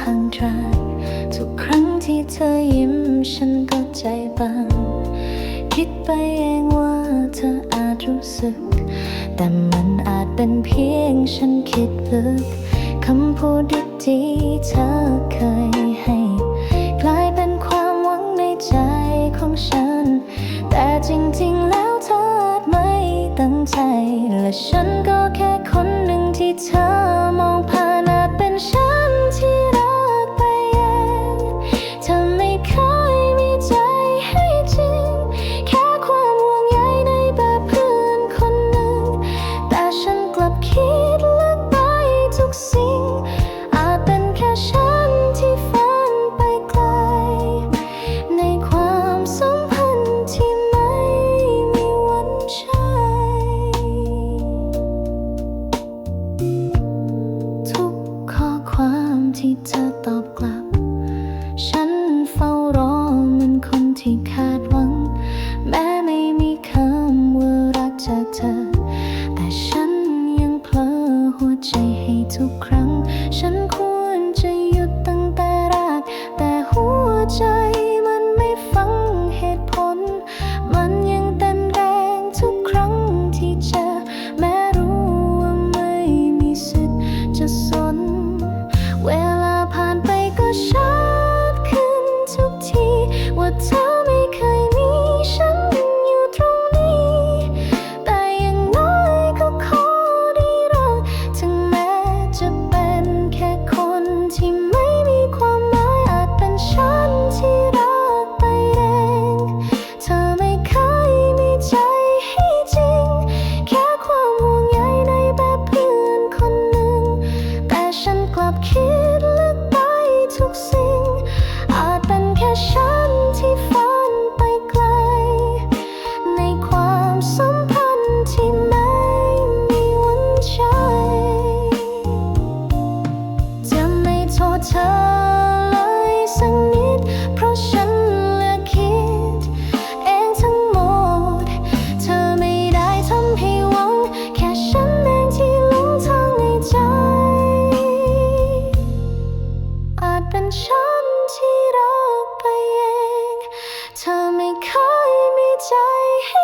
ห่างไกลทุกครั้งที่เธอยิ้มฉันก็ใจบางคิดไปเองว่าเธออาจรู้สึก แต่มันอาจเป็นเพียงฉันคิดลึกคำพูดดีๆเธอเคยให้ กลายเป็นความหวังในใจของฉัน แต่จริงๆแล้วเธอไม่ตั้งใจ และฉันก็แค่คนหนึ่งที่เธอ ที่เธอตอบกลับ ฉันเฝ้ารอเหมือนคนที่คาดหวัง แม้ไม่มีคำว่ารักจากเธอ แต่ฉันยังเพลอหัวใจให้ทุกครั้ง ฉันควรจะหยุดตั้งแต่แรกแต่หัวใจ ฉันที่รักไปเอง เธอไม่เคยมีใจให้